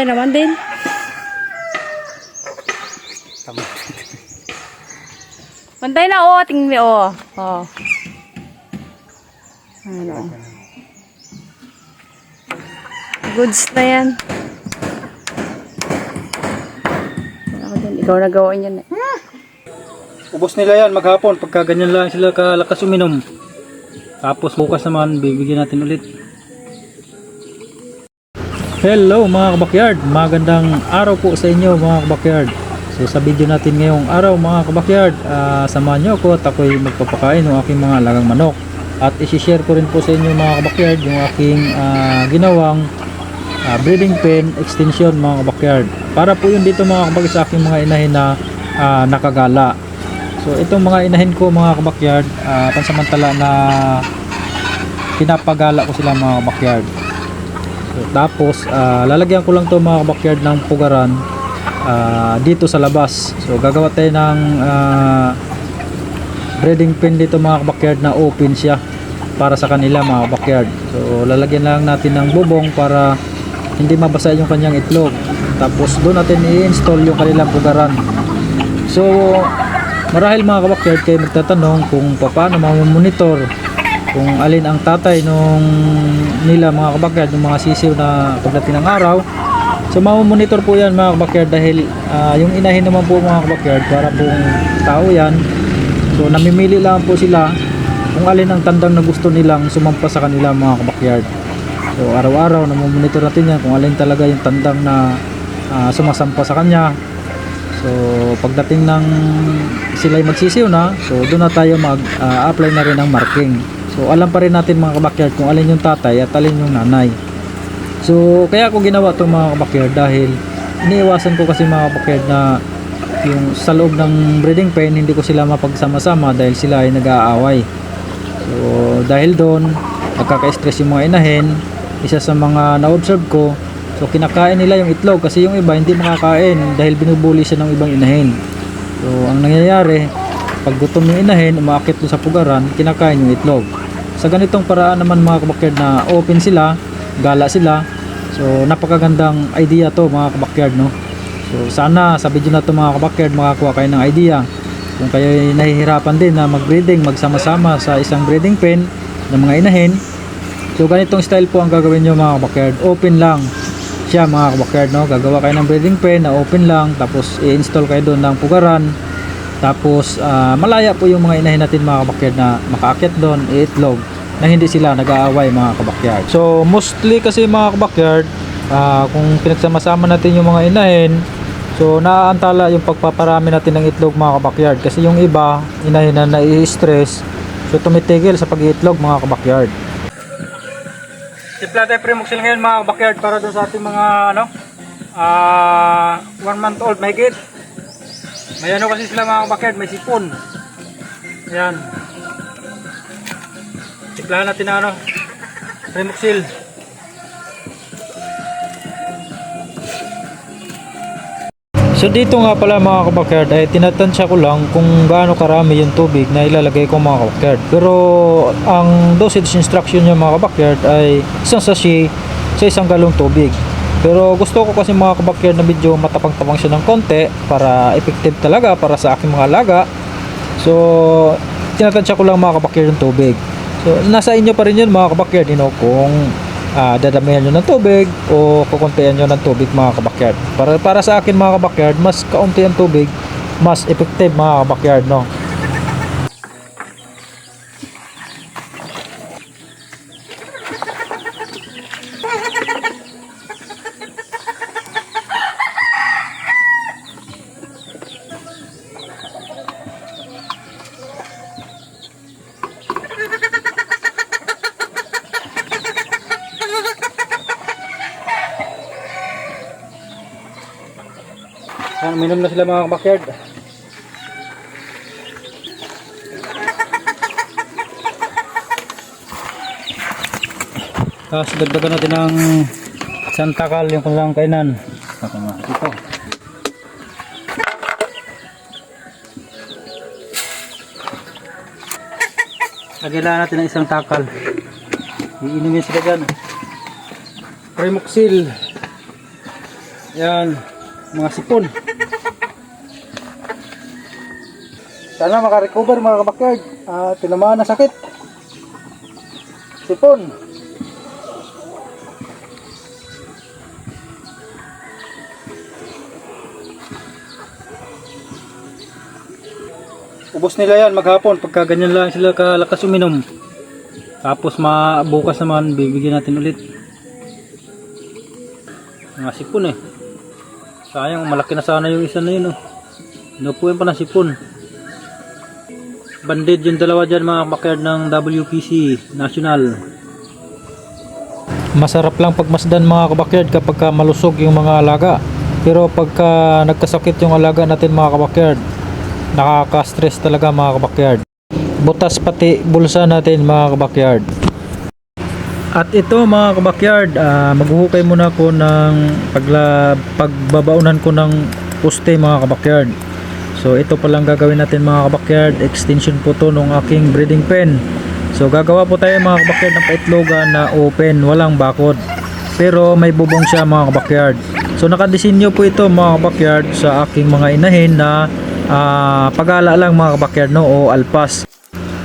Namatay naman din. Tama. Bantay na, oh. Tingnan mo, oh. Oh. Ano. Goods na yan. Ako din. Ikaw nagawa yan eh. Ubos nila yan maghapon pagka ganyan lang sila kalakas uminom. Tapos bukas naman bibigyan natin ulit. Hello mga kabakyard, magandang araw po sa inyo mga kabakyard. So sa video natin ngayong araw mga kabakyard, ah, samahan nyo ako at ako'y magpapakain ng aking mga alagang manok. At isi-share ko rin po sa inyo mga kabakyard yung aking ah, ginawang ah, breeding pen extension mga kabakyard. Para po yun dito mga kabakyard sa aking mga inahin na ah, nakagala. So itong mga inahin ko mga kabakyard, ah, pansamantala na pinapagala ko sila mga kabakyard. Tapos ah, lalagyan ko lang to mga kabakyard ng pugaran ah, dito sa labas. So gagawa tayo ng ah, breeding pen dito mga kabakyard na open siya para sa kanila mga kabakyard. So lalagyan lang natin ng bubong para hindi mabasa yung kanyang itlog. Tapos doon natin i-install yung kanilang pugaran. So marahil mga kabakyard kayo magtatanong kung paano mamonitor kung alin ang tatay nung nila mga kabakyard yung mga sisiw na pagdating ng araw. So mamonitor po yan mga kabakyard dahil ah, yung inahin naman po mga kabakyard para pong tao yan. So namimili lang po sila kung alin ang tandang na gusto nilang sumampa sa kanila mga kabakyard. So araw-araw namomonitor natin yan kung alin talaga yung tandang na ah, sumasampa sa kanya. So pagdating ng sila'y magsisiw na, so doon na tayo mag-apply na rin ng marking. So alam pa rin natin mga kabakyard kung alin yung tatay at alin yung nanay. So kaya ako ginawa itong mga kabakyard dahil iniiwasan ko kasi mga kabakyard na yung sa loob ng breeding pen hindi ko sila mapagsama-sama dahil sila ay nag-aaway. So dahil doon nagkaka-stress yung mga inahin, isa sa mga na-observe ko So kinakain nila yung itlog kasi yung iba hindi makakain dahil binubuli siya ng ibang inahin. So ang nangyayari, pag gutom yung inahin, umaakit sa pugaran, kinakain yung itlog. Sa ganitong paraan naman mga kabakyard na open sila, gala sila. So napakagandang idea to mga kabakyard no. So sana sa video na to mga kabakyard makakuha kayo ng idea. Kung kayo ay nahihirapan din na mag-breeding, magsama-sama sa isang breeding pen ng mga inahin. So ganitong style po ang gagawin nyo mga kabakyard. Open lang siya mga kabakyard no gagawa kayo ng breeding pen na open lang tapos i-install kayo doon ng pugaran tapos ah, malaya po yung mga inahin natin mga kabakyard na makaakyat doon iitlog na hindi sila nag-aaway mga kabakyard so mostly kasi mga kabakyard ah, kung pinagsama-sama natin yung mga inahin so naaantala yung pagpaparami natin ng itlog mga kabakyard kasi yung iba inahin na nai-stress so tumitigil sa pag-iitlog mga kabakyard Tipla tayo premoxil ngayon mga backyard para dun sa ating mga ano ah one month old mahigit. May ano kasi sila mga backyard, may sipon. Ayan. Tiplahan natin na ano premoxil. So dito nga pala mga kabakyard ay tinatansya ko lang kung gaano karami yung tubig na ilalagay ko mga kabakyard. Pero ang dosage instruction niya mga kabakyard ay isang sachet sa isang galong tubig. Pero gusto ko kasi mga kabakyard na medyo matapang-tapang siya ng konti para effective talaga para sa aking mga alaga. So tinatansya ko lang mga kabakyard yung tubig. So nasa inyo pa rin yun mga kabakyard you know, kung ah, dadamihan nyo ng tubig o kukuntihan nyo ng tubig mga kabakyard. Para, para sa akin mga kabakyard, mas kaunti ang tubig, mas effective mga kabakyard, no? Yan, minum na sila mga kabakyard. Tapos dagdagan natin ng isang takal yung kanilang kainan. Saka nga, ito. Lagyan natin ng isang takal. Iinumin sila dyan. Premoxil. Yan, mga sipon. Sana makarecover mga kabakyard. Ah, tinamaan na sakit. Sipon. Ubos nila yan maghapon pagka ganyan lang sila kalakas uminom. Tapos bukas naman bibigyan natin ulit. Mga sipon eh. Sayang malaki na sana yung isa na yun oh. Inupuin pa ng sipon. Bandid yung dalawa dyan mga backyard ng WPC National. Masarap lang pagmasdan mga kabakyard kapag ka malusog yung mga alaga. Pero pagka nagkasakit yung alaga natin mga kabakyard, nakaka-stress talaga mga kabakyard. Butas pati bulsa natin mga kabakyard. At ito mga kabakyard, ah, maghuhukay muna ko ng pagla, pagbabaunan ko ng poste mga kabakyard. So ito palang gagawin natin mga kabakyard, extension po to ng aking breeding pen. So gagawa po tayo mga kabakyard ng paitlogan na open, walang bakod. Pero may bubong siya mga kabakyard. So nakadesinyo po ito mga kabakyard sa aking mga inahin na ah, pagala lang mga kabakyard no, o alpas.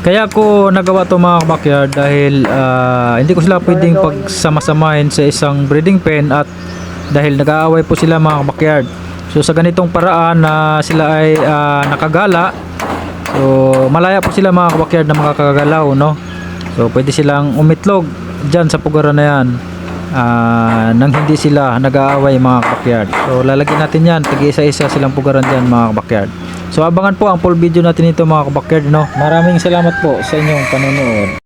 Kaya ko nagawa to mga kabakyard dahil ah, hindi ko sila pwedeng pagsamasamahin sa isang breeding pen at dahil nag-aaway po sila mga kabakyard. So sa ganitong paraan na sila ay ah, nakagala, so malaya po sila mga kabakyard na makakagalaw, no? So pwede silang umitlog dyan sa pugaran na yan ah, nang hindi sila nag-aaway mga kabakyard. So lalagyan natin yan, tag-isa-isa silang pugaran dyan mga kabakyard. So abangan po ang full video natin ito mga kabakyard, no? Maraming salamat po sa inyong panonood.